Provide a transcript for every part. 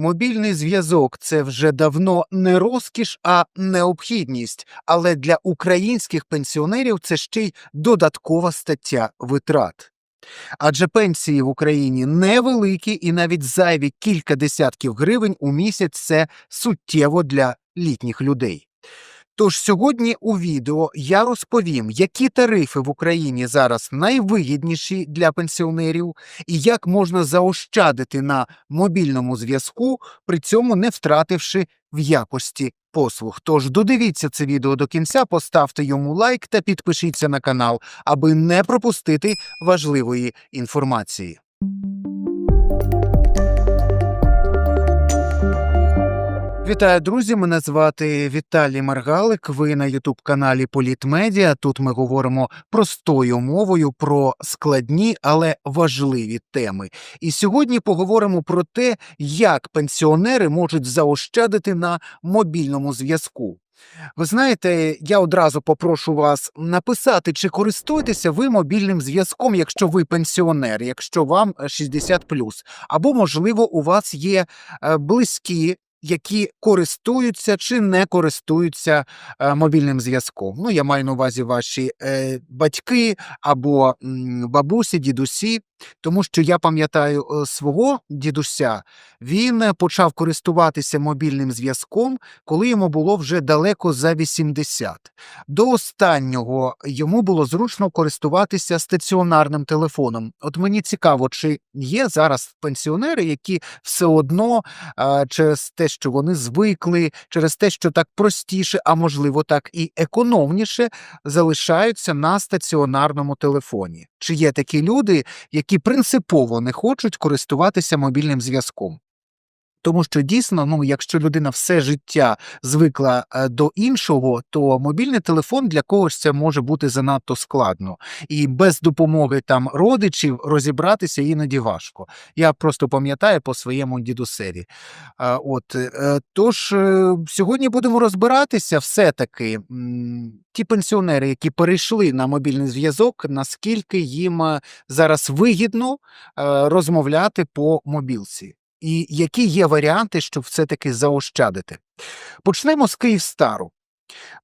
Мобільний зв'язок це вже давно не розкіш, а необхідність. Але для українських пенсіонерів це ще й додаткова стаття витрат. Адже пенсії в Україні невеликі і навіть зайві кілька десятків гривень у місяць це суттєво для літніх людей. Тож сьогодні у відео я розповім, які тарифи в Україні зараз найвигідніші для пенсіонерів і як можна заощадити на мобільному зв'язку, при цьому не втративши в якості послуг. Тож додивіться це відео до кінця, поставте йому лайк та підпишіться на канал, аби не пропустити важливої інформації. Вітаю, друзі! Мене звати Віталій Маргалик. Ви на Ютуб-каналі Політмедіа. Тут ми говоримо простою мовою про складні, але важливі теми. І сьогодні поговоримо про те, як пенсіонери можуть заощадити на мобільному зв'язку. Ви знаєте, я одразу попрошу вас написати, чи користуєтеся ви мобільним зв'язком, якщо ви пенсіонер, якщо вам е, 60 або, можливо, у вас є е, близькі, які користуються чи не користуються е, мобільним зв'язком. Ну, я маю на увазі ваші е, батьки або бабусі, дідусі, тому що я пам'ятаю е, свого дідуся, він почав користуватися мобільним зв'язком, коли йому було вже далеко за 80. До останнього йому було зручно користуватися стаціонарним телефоном. От мені цікаво, чи є зараз пенсіонери, які все одно через те, що вони звикли, через те, що так простіше, а можливо так і економніше, залишаються на стаціонарному телефоні. Чи є такі люди, які принципово не хочуть користуватися мобільним зв'язком? Тому що дійсно, ну якщо людина все життя звикла е, до іншого, то мобільний телефон для когось це може бути занадто складно, і без допомоги там родичів розібратися іноді важко. Я просто пам'ятаю по своєму дідусеві. От е, тож е, сьогодні будемо розбиратися, все таки ті пенсіонери, які перейшли на мобільний зв'язок, наскільки їм зараз вигідно розмовляти по мобілці і які є варіанти, щоб все-таки заощадити. Почнемо з Київстару.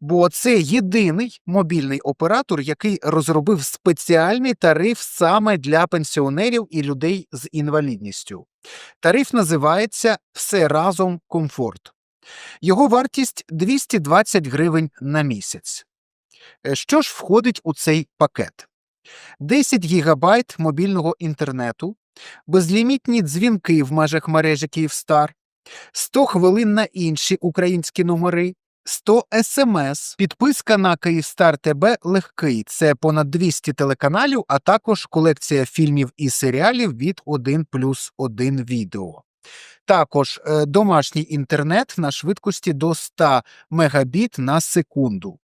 Бо це єдиний мобільний оператор, який розробив спеціальний тариф саме для пенсіонерів і людей з інвалідністю. Тариф називається Все разом комфорт. Його вартість 220 гривень на місяць. Е, Що ж входить у цей пакет? 10 гігабайт мобільного інтернету, безлімітні дзвінки в межах мережі Київстар, 100 хвилин на інші українські номери, 100 смс, підписка на Київстар ТБ легкий. Це понад 200 телеканалів, а також колекція фільмів і серіалів від 1 плюс 1 відео. Також е, домашній інтернет на швидкості до 100 мегабіт на секунду.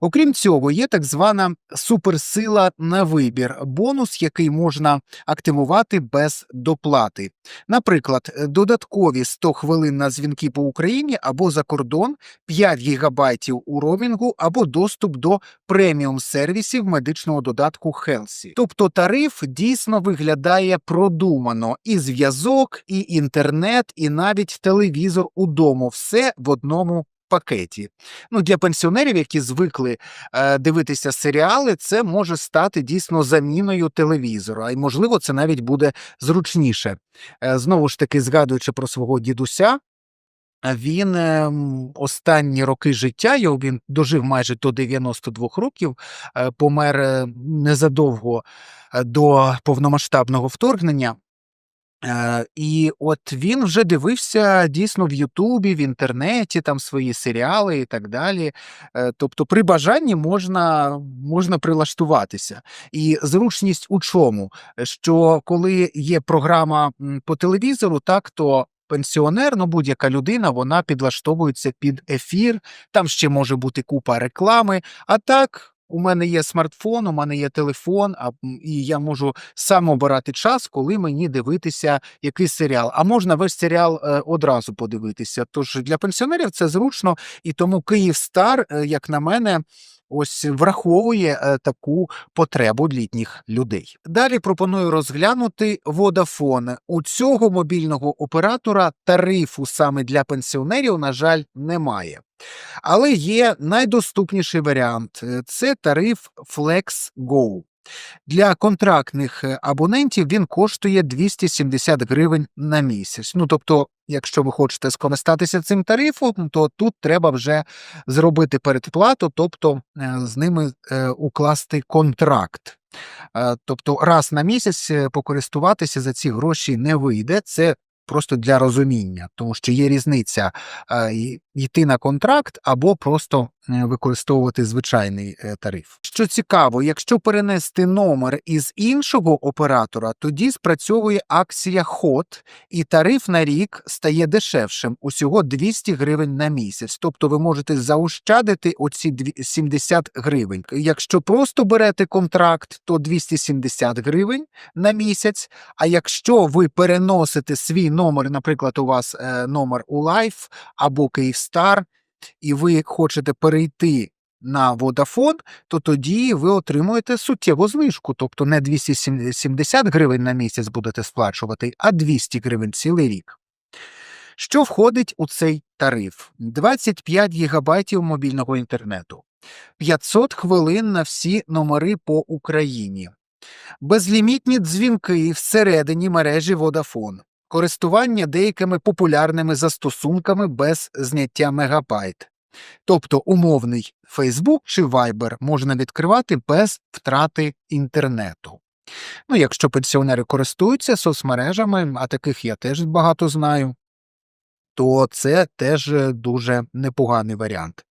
Окрім цього, є так звана суперсила на вибір, бонус, який можна активувати без доплати. Наприклад, додаткові 100 хвилин на дзвінки по Україні або за кордон, 5 гігабайтів у ромінгу або доступ до преміум сервісів медичного додатку Хелсі. Тобто тариф дійсно виглядає продумано: і зв'язок, і інтернет, і навіть телевізор удома. Все в одному пакеті. Ну, для пенсіонерів, які звикли е, дивитися серіали, це може стати дійсно заміною телевізора, а й можливо, це навіть буде зручніше. Е, знову ж таки, згадуючи про свого дідуся. Він е, останні роки життя його він дожив майже до 92 років, е, помер е, незадовго е, до повномасштабного вторгнення. Е, і от він вже дивився дійсно в Ютубі, в інтернеті, там свої серіали і так далі. Е, Тобто, при бажанні можна, можна прилаштуватися. І зручність у чому? Що коли є програма по телевізору, так то. Пенсіонер, ну будь-яка людина, вона підлаштовується під ефір, там ще може бути купа реклами. А так, у мене є смартфон, у мене є телефон, а, і я можу сам обирати час, коли мені дивитися якийсь серіал. А можна весь серіал е, одразу подивитися. Тож для пенсіонерів це зручно, і тому Київстар, е, як на мене, ось враховує е, таку потребу літніх людей. Далі пропоную розглянути Vodafone. У цього мобільного оператора тарифу саме для пенсіонерів, на жаль, немає. Але є найдоступніший варіант е, це тариф Flex Go. Для контрактних е, абонентів він коштує 270 гривень на місяць. Ну тобто, якщо ви хочете скористатися цим тарифом, то тут треба вже зробити передплату, тобто е, з ними е, укласти контракт. Тобто, раз на місяць покористуватися за ці гроші не вийде. Це просто для розуміння, тому що є різниця йти на контракт або просто е, використовувати звичайний е, тариф. Що цікаво, якщо перенести номер із іншого оператора, тоді спрацьовує акція ход, і тариф на рік стає дешевшим усього 200 гривень на місяць. Тобто ви можете заощадити оці 70 гривень. Якщо просто берете контракт, то 270 гривень на місяць. А якщо ви переносите свій номер, наприклад, у вас е, номер у Life або Київстар, і ви хочете перейти на Vodafone, то тоді ви отримуєте суттєву знижку, тобто не 270 гривень на місяць будете сплачувати, а 200 гривень цілий рік. Що входить у цей тариф? 25 гігабайтів мобільного інтернету, 500 хвилин на всі номери по Україні, безлімітні дзвінки всередині мережі Vodafone, користування деякими популярними застосунками без зняття мегабайт. Тобто умовний Facebook чи Viber можна відкривати без втрати інтернету. Ну, якщо пенсіонери користуються соцмережами, а таких я теж багато знаю, то це теж е, дуже непоганий варіант.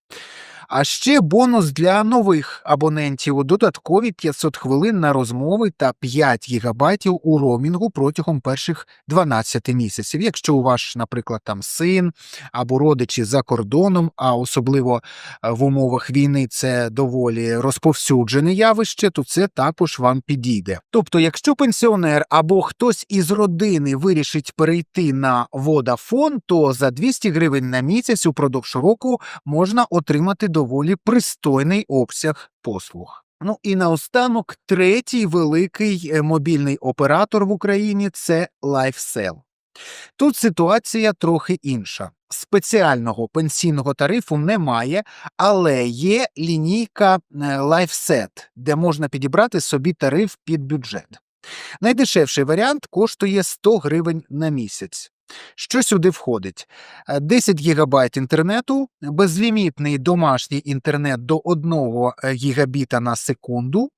А ще бонус для нових абонентів додаткові 500 хвилин на розмови та 5 гігабайтів у роумінгу протягом перших 12 місяців. Якщо у вас, наприклад, там син або родичі за кордоном, а особливо е, в умовах війни це доволі розповсюджене явище, то це також вам підійде. Тобто, якщо пенсіонер або хтось із родини вирішить перейти на Vodafone, то за 200 гривень на місяць упродовж року можна отримати доволі пристойний обсяг послуг. Ну і наостанок, третій великий е, мобільний оператор в Україні це LifeSell. Тут ситуація трохи інша. Спеціального пенсійного тарифу немає, але є лінійка е, LifeSet, де можна підібрати собі тариф під бюджет. Найдешевший варіант коштує 100 гривень на місяць. Що сюди входить? Е, 10 ГБ інтернету, безлімітний домашній інтернет до 1 гігабіта на секунду,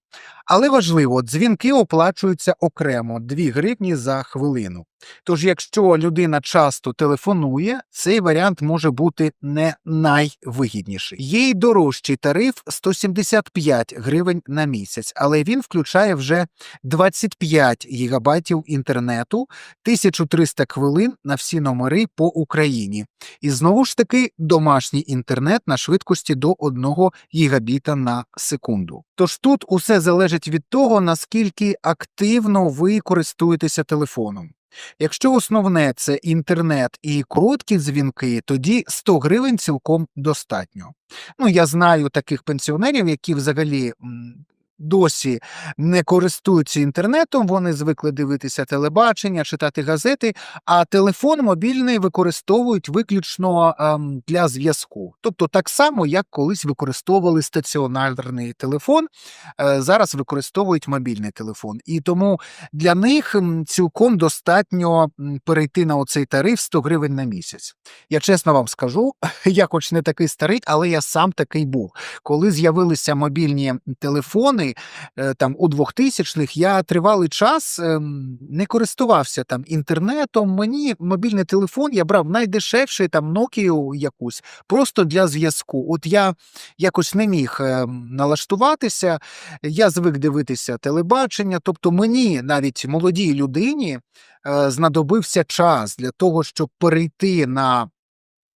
але важливо, дзвінки оплачуються окремо 2 гривні за хвилину. Тож, якщо людина часто телефонує, цей варіант може бути не найвигідніший. Є й дорожчий тариф 175 гривень на місяць, але він включає вже 25 гігабайтів інтернету, 1300 хвилин на всі номери по Україні. І знову ж таки домашній інтернет на швидкості до 1 гігабіта на секунду. Тож тут усе залежить від того, наскільки активно ви користуєтеся телефоном. Якщо основне це інтернет і короткі дзвінки, тоді 100 гривень цілком достатньо. Ну, я знаю таких пенсіонерів, які взагалі досі не користуються інтернетом, вони звикли дивитися телебачення, читати газети, а телефон мобільний використовують виключно ем, для зв'язку. Тобто так само, як колись використовували стаціонарний телефон, е, зараз використовують мобільний телефон. І тому для них цілком достатньо перейти на оцей тариф 100 гривень на місяць. Я чесно вам скажу, я хоч не такий старий, але я сам такий був. Коли з'явилися мобільні телефони, е, там у 2000-х, я тривалий час ем, не користувався там інтернетом. Мені мобільний телефон я брав найдешевший там Nokia якусь, просто для зв'язку. От я якось не міг ем, налаштуватися, я звик дивитися телебачення. Тобто, мені навіть молодій людині е, знадобився час для того, щоб перейти на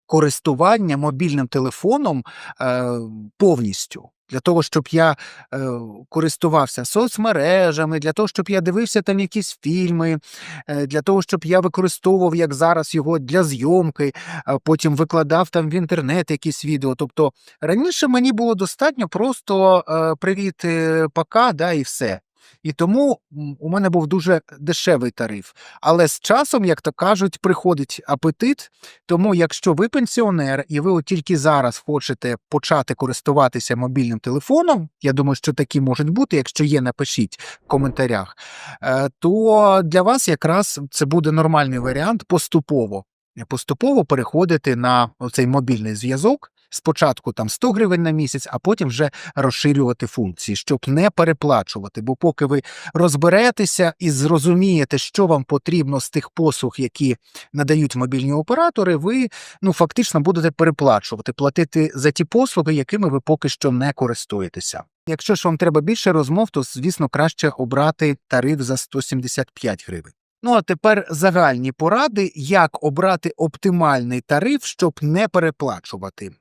користування мобільним телефоном е, повністю. Для того, щоб я е, користувався соцмережами, для того, щоб я дивився там якісь фільми, е, для того, щоб я використовував, як зараз, його для зйомки, а потім викладав там в інтернет якісь відео. Тобто раніше мені було достатньо просто е, привіт, е, пока, да, і все. І тому у мене був дуже дешевий тариф. Але з часом, як то кажуть, приходить апетит. Тому, якщо ви пенсіонер і ви от тільки зараз хочете почати користуватися мобільним телефоном, я думаю, що такі можуть бути. Якщо є, напишіть в коментарях, е, то для вас якраз це буде нормальний варіант поступово. Поступово переходити на цей мобільний зв'язок. Спочатку там 100 гривень на місяць, а потім вже розширювати функції, щоб не переплачувати. Бо поки ви розберетеся і зрозумієте, що вам потрібно з тих послуг, які надають мобільні оператори, ви ну фактично будете переплачувати, платити за ті послуги, якими ви поки що не користуєтеся. Якщо ж вам треба більше розмов, то звісно краще обрати тариф за 175 гривень. Ну а тепер загальні поради, як обрати оптимальний тариф, щоб не переплачувати.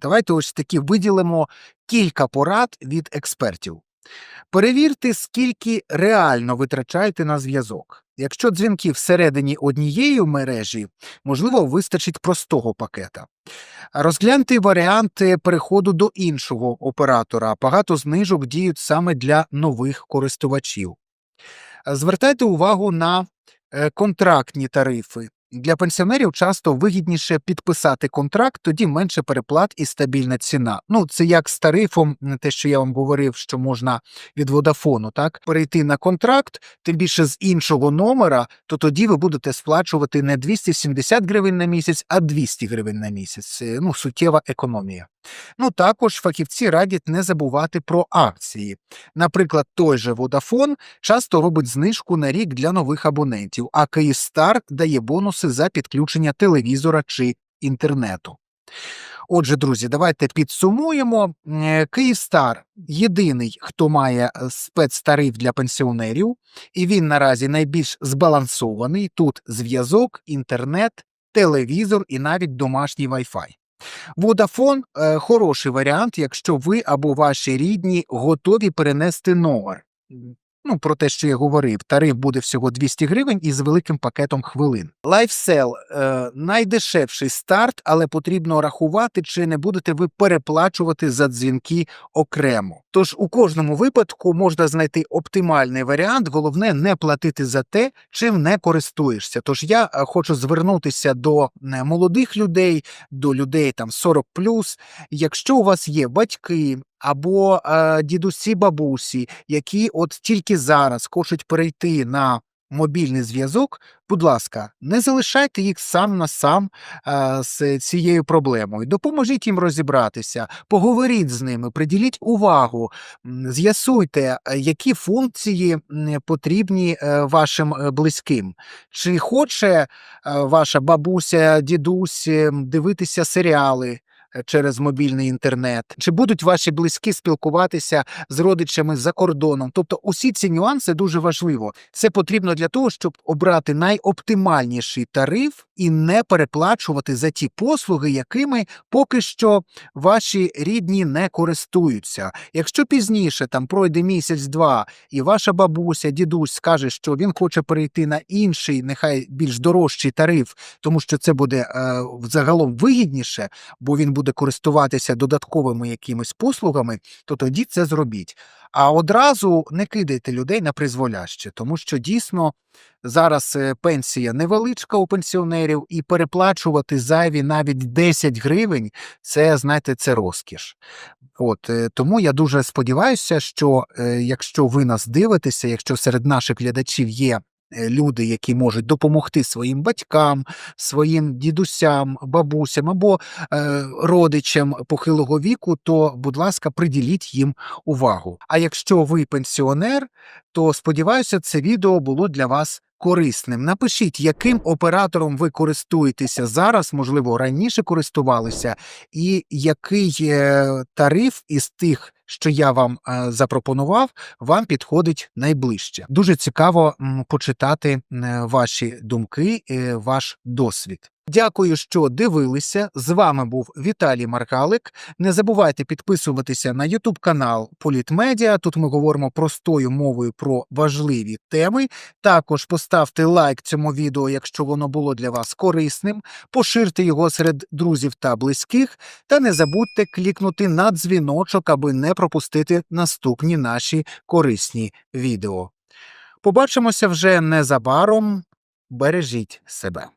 Давайте ось таки виділимо кілька порад від експертів. Перевірте, скільки реально витрачаєте на зв'язок. Якщо дзвінки всередині однієї мережі, можливо, вистачить простого пакета. Розгляньте варіанти переходу до іншого оператора. Багато знижок діють саме для нових користувачів. Звертайте увагу на е, контрактні тарифи. Для пенсіонерів часто вигідніше підписати контракт, тоді менше переплат і стабільна ціна. Ну, це як з тарифом, те, що я вам говорив, що можна від Водафону, так перейти на контракт, тим більше з іншого номера, то тоді ви будете сплачувати не 270 гривень на місяць, а 200 гривень на місяць. Це ну, суттєва економія. Ну також фахівці радять не забувати про акції. Наприклад, той же Vodafone часто робить знижку на рік для нових абонентів, а Київстар дає бонуси за підключення телевізора чи інтернету. Отже, друзі, давайте підсумуємо. Е, Київстар єдиний, хто має е, спецтариф для пенсіонерів, і він наразі найбільш збалансований. Тут зв'язок, інтернет, телевізор і навіть домашній Wi-Fi. Vodafone е, хороший варіант, якщо ви або ваші рідні готові перенести номер. Ну, про те, що я говорив, тариф буде всього 200 гривень із великим пакетом хвилин. LifeSell е, найдешевший старт, але потрібно рахувати, чи не будете ви переплачувати за дзвінки окремо. Тож у кожному випадку можна знайти оптимальний варіант, головне не платити за те, чим не користуєшся. Тож я е, хочу звернутися до е, молодих людей, до людей там 40 Якщо у вас є батьки або е, дідусі, бабусі, які от тільки зараз хочуть перейти на мобільний зв'язок, будь ласка, не залишайте їх сам на сам е, з цією проблемою. Допоможіть їм розібратися, поговоріть з ними, приділіть увагу, з'ясуйте, е, які функції потрібні е, вашим е, близьким. Чи хоче ваша бабуся, дідусь дивитися серіали? Через мобільний інтернет, чи будуть ваші близькі спілкуватися з родичами за кордоном? Тобто, усі ці нюанси дуже важливо. Це потрібно для того, щоб обрати найоптимальніший тариф і не переплачувати за ті послуги, якими поки що ваші рідні не користуються. Якщо пізніше там пройде місяць-два, і ваша бабуся, дідусь скаже, що він хоче перейти на інший, нехай більш дорожчий тариф, тому що це буде е, загалом вигідніше, бо він буде користуватися додатковими якимись послугами, то тоді це зробіть. А одразу не кидайте людей на призволяще, тому що дійсно зараз е, пенсія невеличка у пенсіонерів, і переплачувати зайві навіть 10 гривень це, знаєте, це розкіш. От е, тому я дуже сподіваюся, що е, якщо ви нас дивитеся, якщо серед наших глядачів є люди, які можуть допомогти своїм батькам, своїм дідусям, бабусям або е, родичам похилого віку, то, будь ласка, приділіть їм увагу. А якщо ви пенсіонер, то сподіваюся, це відео було для вас корисним. Напишіть, яким оператором ви користуєтеся зараз, можливо, раніше користувалися, і який е, тариф із тих, що я вам е, запропонував, вам підходить найближче. Дуже цікаво почитати м, ваші думки, е, ваш досвід. Дякую, що дивилися. З вами був Віталій Маргалик. Не забувайте підписуватися на YouTube канал Політмедіа. Тут ми говоримо простою мовою про важливі теми. Також поставте лайк цьому відео, якщо воно було для вас корисним. Поширте його серед друзів та близьких. Та не забудьте клікнути на дзвіночок, аби не пропустити наступні наші корисні відео. Побачимося вже незабаром. Бережіть себе.